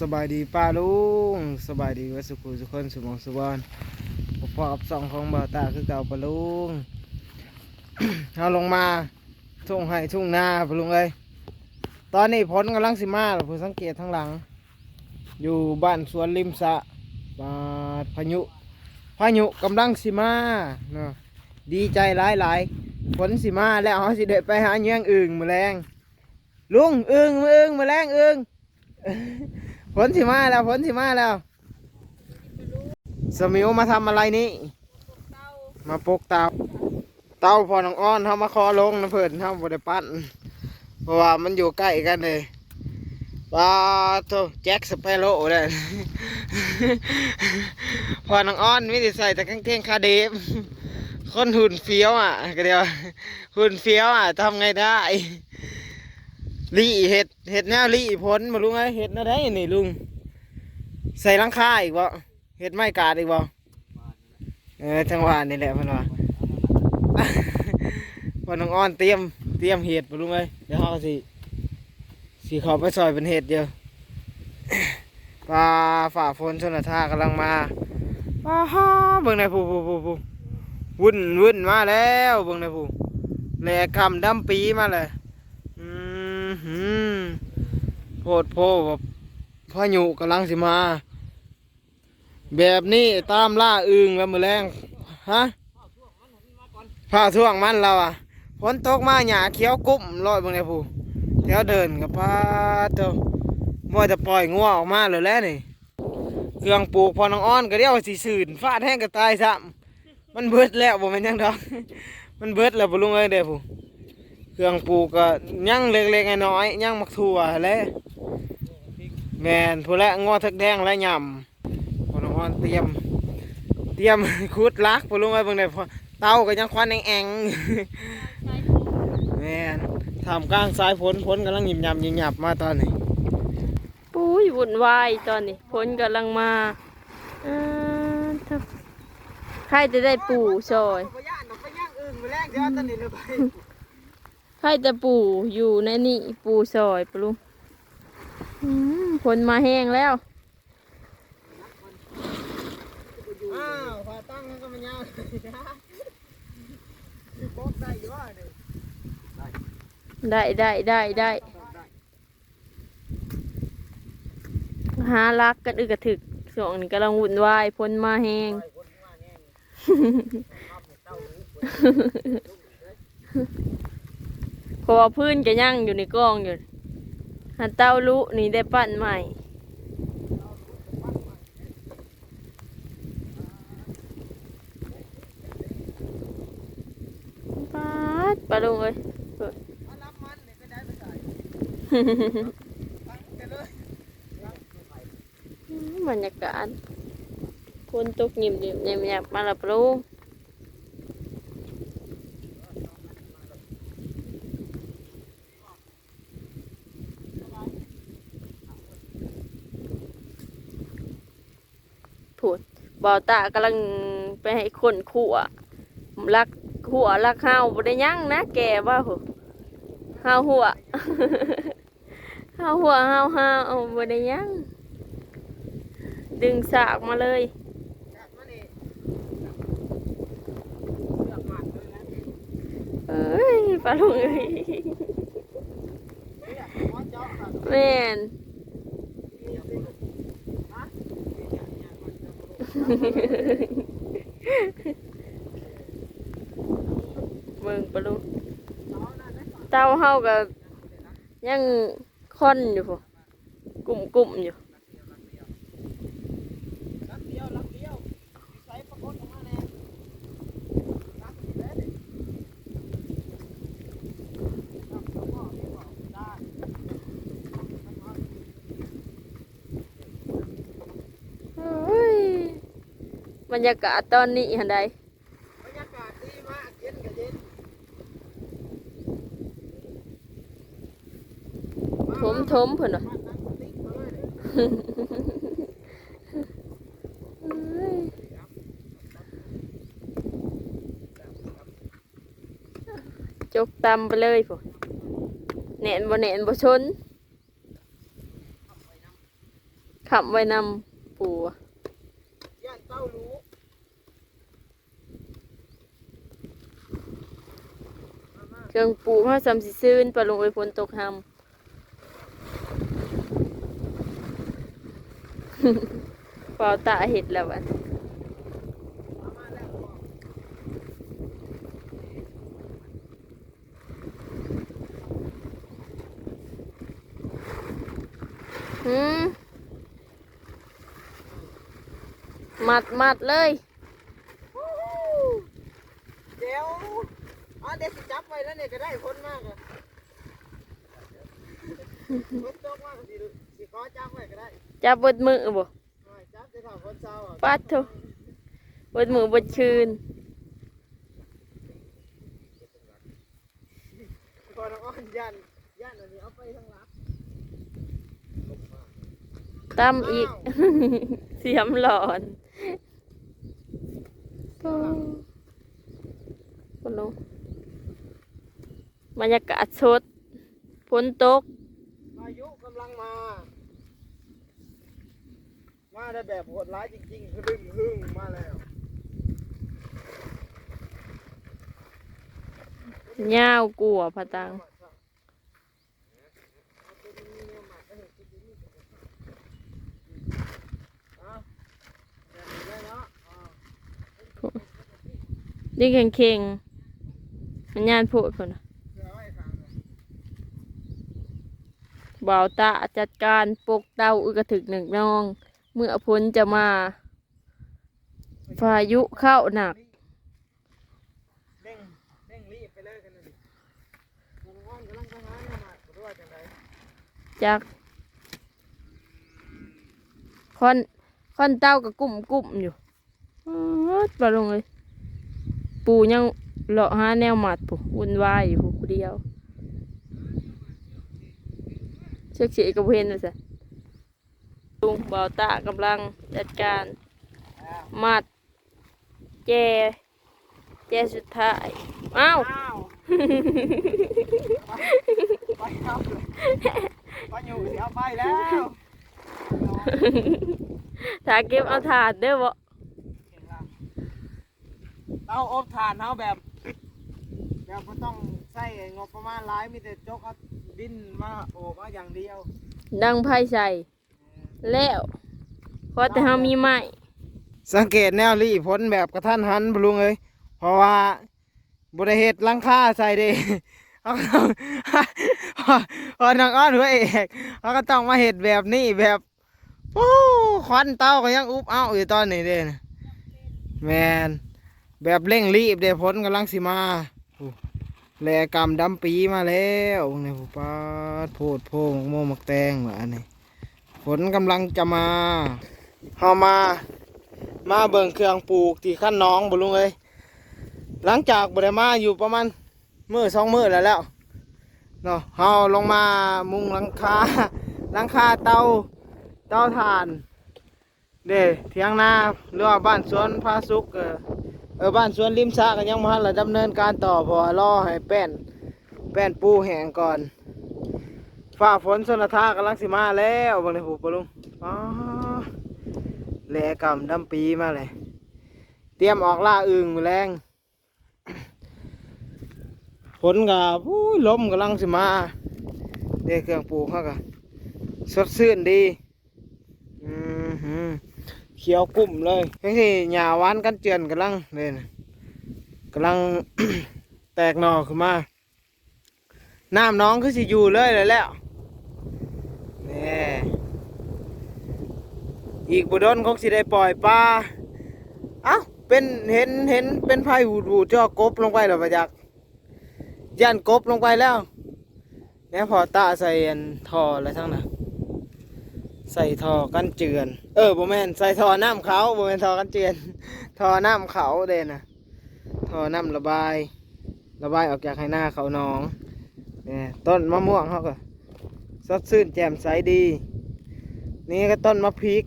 สบายดีป้าลุงสบายดีวัสุขุสุขคนสมองสุบอนพอกับสองของบ่าวตาคือเก่าป้าลุงเอาลงมาทุ่งไห้ทุ่งนาป้าลุงเอ้ยตอนนี้ผลกำลังสิมาผู้สังเกตทางหลัง อยู่บ้านสวนริมสะบาดพายุ พายุกำลังสิมาเนาะดีใจหลายหลายๆฝนสิมาแล้วเขาสิเดไปหาเงี้ยงอึ่งแมลงลุงอึ่งอึ่งแมลงอึ่ง ฝนสิมาแล้วฝนสิมาแล้ว สมิวมาทำอะไรนี่ มาปกเตาเตาพอน้องอ้อนเขามาคอลงนะเพื่อนเขาบไดปั้นเพราะว่ามันอยู่ใกล้กันเลยปลาโตแจ็คสเปโร่เลยพอน้องอ้อนไมิได้ใส่แต่กางเกงคาเดฟคนหุ่นเฟี้ยวอะก็เดียวหุ่นเฟี้ยวอะทำไงได้ ลี่เห็ดเห็ดแนวลี่พ้นมาลุงไอ้เห็ดแนวได้นี่ลุง ใส่หลังค่าอีกบ่เห็ดไม้กาดอีกบ่เออจังหวะนี่แหละพิ่นว่าพอน้องอ้อนเตรียมเตรียมเห็ดมาลุงไอ้เดี๋ยวเขาสิสิเขอไปซอยเป็นเห็ดเดียวปลาฝ่าฝนชนละท่ากำลังมาปลาฮ่าเบิ่งในผู้ผู้ผู้ผู้วุ่นวุ่นมาแล้วเบิ่งในผู้แหลกคำดำปีมาเลย โพดโพแบบพายุกำลังสิมา แบบนี้ตามล่าอึงแล้วมือแรงฮะผ้าท่วงมันเราอะฝนตกมาหยาเขียวกุ้มลอยบางในผู้แถวเดินกับพาเจ้าบ่จะปล่อยงัวออกมาเลยแล้วนี่เครื่องปลูกพอน้องอ้อนก็เรียกว่าสีสื่นฟาดแห้งก็ตายซ้ำมันเบิดแล้วบ่ม่นยังดอก มันเบิดแล้วบ่ลุงเอ้ยเด้อผู้ เครื่องปลูกก็ยังเล็กๆน้อยๆยังมักถั่วแหละแมนผู้ละงอทักแดงและยำพอน้องอ้อนเตรียม เตรียมคุดลักพอลุงไว้เบิ่งได้พอเตาก็ยังควันแองๆแมนทำกลางสายฝนฝนกำลังหยิบยำหยิบหยับมาตอนนี้ปุ้ยวุ่นวายตอนนี้ฝนกำลังมาอ่าทับใครจะได้ปู่ซอย ไปย่านไปย่างอื่นมาแรกเดี๋ยวตอนนี้เลยไปใครจะปู่อยู่ในนี่ปู่ซอยปะลุงอืมฝนมาแห้งแล้วอ้าวพาตั้งก็มันยาวบอกได้อยู่ว่าเด้อได้ได้ได้ได้หารักกันอึกกระถึกช่วงนี้กำลังวุ่นวายฝนมาแห้ง เพราะว่าพื้นจะยั่งอยู่ในกล้องอยู่หันเต้าลุนี่ได้ปั้นใหม่ปาดปลาลุงเลยบรรยากาศคนตกหยิบหยิบหยิบหยิบมาละปลาลุงพูด บ่าวตากำลังไปให้คนขั่วลักขัวลักห้าวบ่ได้ยั่งนะแกว่าโหห้าวหัวห้าวหัวห้าวห้าวเอาบ่ได้ยั่งดึงสากมาเลยเอ้ยปลาลุงเอ้ยแม่น เมืองปลาลุกเต้าเฮากับยังค่อนอยู่พุ่นกลุ่มกลุ่มๆอยู่ ลักเดียวลักเดียวใส่ประกดออกมาแน่ลักนี่แหละนี่ลักสองหม้อนี่บ่ได้ เฮ้ย บรรยากาศตอนนี้หันใดบรรยากาศดีมากเย็นกับเย็นถมถมเพิ่นว่ะบ้านจกตำไปเลยพุ่นแหนนบ่แหนนบ่ชนขับไว้นำปูอะ ย่านเต้ารู้ เครื่องปูเขาซำสิซื่นปลาลงไอ้ฝนตกหำเปล่าตาเห็ดแล้ววันหืมมัดมัดเลย เดี๋ยวอ๋อ เด็กสิจับไว้แล้วเนี่ยก็ได้พ้นมากเลยพ้นตกมากสิสิขอจับไว้ก็ได้จับเบดมือบ่โอ้ยจับจะทำคนเศร้าอะปัดโถเบดมือเบดคืนพอน้องอ้อนย่านย่านอันนี้เอาไปทางหลังตั้มอีกเสียมหลอนก็คนลง บรรยากาศสดฝนตกพายุกำลังมา มาได้แบบโหดร้ายจริงๆคือดึงหึ่งมาแล้วยาวกลัวพะตังนี่เข่งเข่งๆมันยานพูดคนน่ะ บ่าวตาจัดการปกเตาอึกระถึกหนึ่งนอง เมื่อพ้นจะมาพายุเข้าหนักเร่งเร่งรีบไปเลยกันนะดิน้องอนกำลังทำงานมาดูว่าจังไดจากคอนคอนเต้ากับกลุ่มกลุ่มอยู่ปลาลงเลย ปูยังเลาะหาแนวหมัดผู้วุ่นวายอยู่ผู้เดียว เช็คเสียกับเพนนะสิลุงบ่าวตากำลังจัดการมัดแจแจสุดท้ายอ้าวอ้าวไปครับไปอยู่เสียไปแล้วถ้าเก็บเอาถาดเด้อบ่เราอบถ่านเฮาแบบแบบบ่ต้องใส่งบประมาณหลายมีแต่จกเอา ดินมาโอบเอาอย่างเดียวดังไพ่ใส่แล้วเพราะแต่เฮามีไม้สังเกตแนวรีพ้นแบบกระทันหันบลุงเลยเพราะว่าบริเหตุลังค่าใส่เด้เขาก็ต้องพอนางอ้อนหัวเอกเขาก็ต้องมาเห็ดแบบนี้แบบโอ้ควันเต้าก็ยังอุบเอาอยู่ตอนนี้เด้นะแมนแบบเร่งรีบเด้พ้นกำลังสิมาโอ้ แลกรรมดำปีมาแล้วในผู้ปาดโพดโพงโมมักแตงเหมือนนี่ฝนกำลังจะมาเฮามา มาเบิ่งเครื่องปลูกที่ขั้นน้องบุลุงเอ้ยหลังจากบไดมาอยู่ประมาณมือสองมือแล้วแล้วเนาะเฮาลงมามุงหลังคาหลังคาเตาเตาถ่าน เด้เทียงนาหรือว่าบ้านสวนพาสุกเออ เออบ้านสวนริมสระก็ยังมาละดำเนินการต่อพอรอให้แป้น แป้นปูแห้งก่อนฟ้าฝนสนทากำลังสิมาแล้วบางในผูกปลุงอ๋อแหลกำดำปีมาเลย เตรียมออกล่าอึ่งมื้อแรงฝนกับลมกำลังสิมาเด็กเครื่องปลูกเขาก็สดชื่นดี เขียวกลุ่มเลยทั้งที่หญ้าหวานกันเจือนกำลังเลยนะกำลังแตกหน่อขึ้นมา น้ำน้องคือสิอยู่เลยเลยแล้วนี่อีกบุดนคงสิได้ปล่อยปลา เอ้า เป็นเห็นเห็นเป็นไผ่หูดหูดจ่อกบลงไปหรอปะจักย่านกบลงไปแล้วเนี่ยพอตาใส่อันทออะไรทั้งนั้น ใส่ทอกันเจือน เออบ่แม่นใส่ทอน้ำเขาบ่แม่นทอกันเจือน ทอน้ำเขาเด่นะทอน้ำระบาย ระบายออกจากให้หน้าเขาหนองเนี่ยต้นมะม่วงเขาก็สดชื่นแจ่มใสดี นี่ก็ต้นมะพริก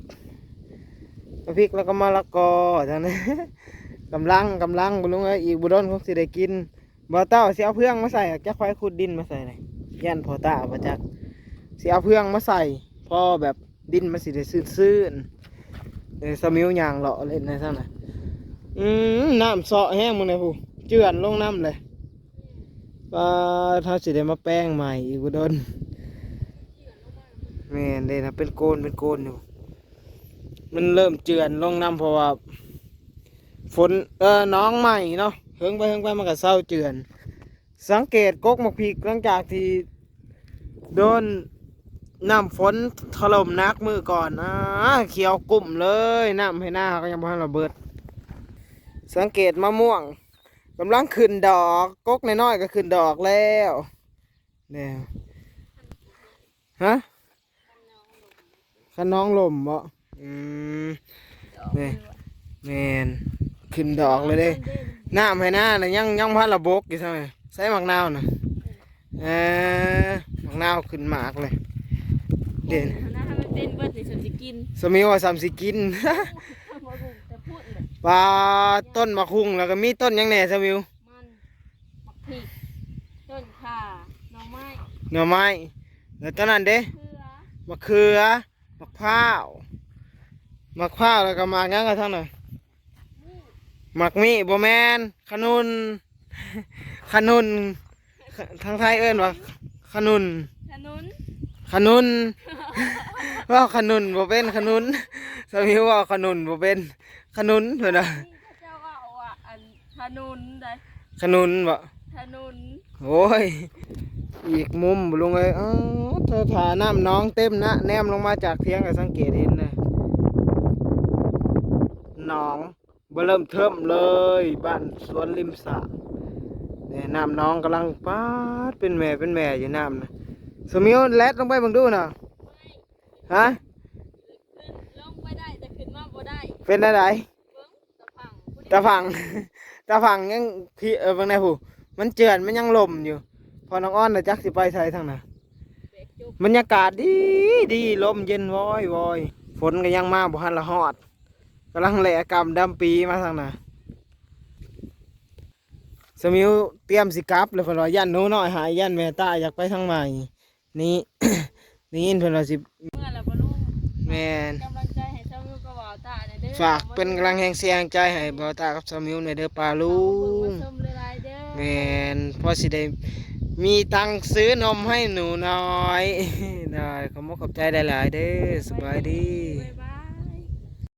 มะพริกแล้วก็มะละกอทานนี้กำลังกำลังบุลุงเอ้ยอีกบุดนคงสิได้กินบ่เต้าเสิเอาเพื่องมาใส่จะค่อยขุดดินมาใส่เลยยันพอตาประจักสิเอาเพื่องมาใส่พอแบบ ดินมันสิได้ซื่นๆเดี๋ยวสมิวยางเลาะเล่นในซั่นน่ะอืมน้ำเสาะแห้งมึงเลยผู้เจือนลงน้ำเลยว่าถ้าสิได้มาแป้งใหม่อีกบ่โดนแม่นเด้นะเป็นโกนเป็นโกนอยู่มันเริ่มเจือนลงน้ำเพราะว่าฝนเออน้องใหม่เนาะเฮิงไปเฮิงไปมันก็เศร้าเจือน สังเกตกกมกพริกหลังจากที่โดน น้ำฝนถล่มหนักมือก่อนนะเขียวกลุ่มเลยน้ำให้หน้าเขาก็ยังบ่ทันระเบิด สังเกตมะม่วงกำลังขึ้นดอกกกน้อยๆก็ขึ้นดอกแล้วเนี่ยฮะขน้องลมบ่อืมนี่แมนขึ้นดอกเลยเด้น้ำให้หน้าน่ะยังยังพันระบกอยู่ใช่ไหมใส่หมักนาวน่ะเออหมักนาวขึ้นหมากเลย เด่นนะให้มันเป็นเบิดนี่ฉันสิกินสมิวว่าสามสิกินบ่รู้แต่พูดเลยปลาต้นมะคุงแล้วก็มีต้นหยังแหน่สมิวมันมักพริกต้นข่าหน่อไม้หน่อไม้แล้วต้นนั้นเด้เขือมะเขือมะพร้าวมะพร้าวแล้วก็หมากหยังกันทั้งนั้นหมักมีบ่แมนขนุน ขนุนทางไทยเอิ้นว่าขนุนถนน ขนุนว่าขนุนบ่เป็นขนุนสามีว่าขนุนบ่เป็นขนุนเพิ่นน่ะนี่เขาเจ้าว่าเอาอะอันถนนได้ขนุนบ่ถนนโอ้ยอีกมุมบ่ลงเลยเอ้าเธอถาน้ำน้องเต็มนะแนมลงมาจากเทียงก็สังเกตเห็นนะหนองบ่เริ่มเทิมเลยบ้านสวนริมสระเนี่ยน้ำน้องกำลังปาดเป็นแม่เป็นแม่อยู่น้ำนะ สมิวแลดลงไปเบิ่งดูน่ะฮะขึ้นลงไปได้แต่ขึ้นมาบ่ได้เป็นอะไรเบิ่งตะพังผู้ใดตาฝังตาฝังยังพี่เออบางในหูมันเจือนมันยังลมอยู่ พอน้องอ้อนน่ะจักสิไปใส่ทางน่ะเบรกจุกบรรยากาศดีดีลมเย็นวอยวอยฝนก็ยังมาบ่ทันละฮอดกำลังแหลกรรมดำปีมาทางน่ะสมิวเตรียมสิกลับเลยเพิ่นว่ายันหนูน้อยหายยันแม่ตาอยากไปทางใหม่ นี่ นี่ยินเพิ่นว่าสิเมื่อแล้วบ่รู้แม่นกำลังใจให้เจ้ามิวกับว่าวตาเนี่ยเด้อฝากเป็นกำลังแห่งเสียงใจให้บ่าวตากับสมิวในอยเด้อปลาลุเอางเบิ่งมาชมหลายๆเด้อแมนพอสิได้มีตังค์ซื้อนมให้หนูน้อยได้ขอบคุณขอบใจหลายๆเด้อสบายดีบ๊ายบ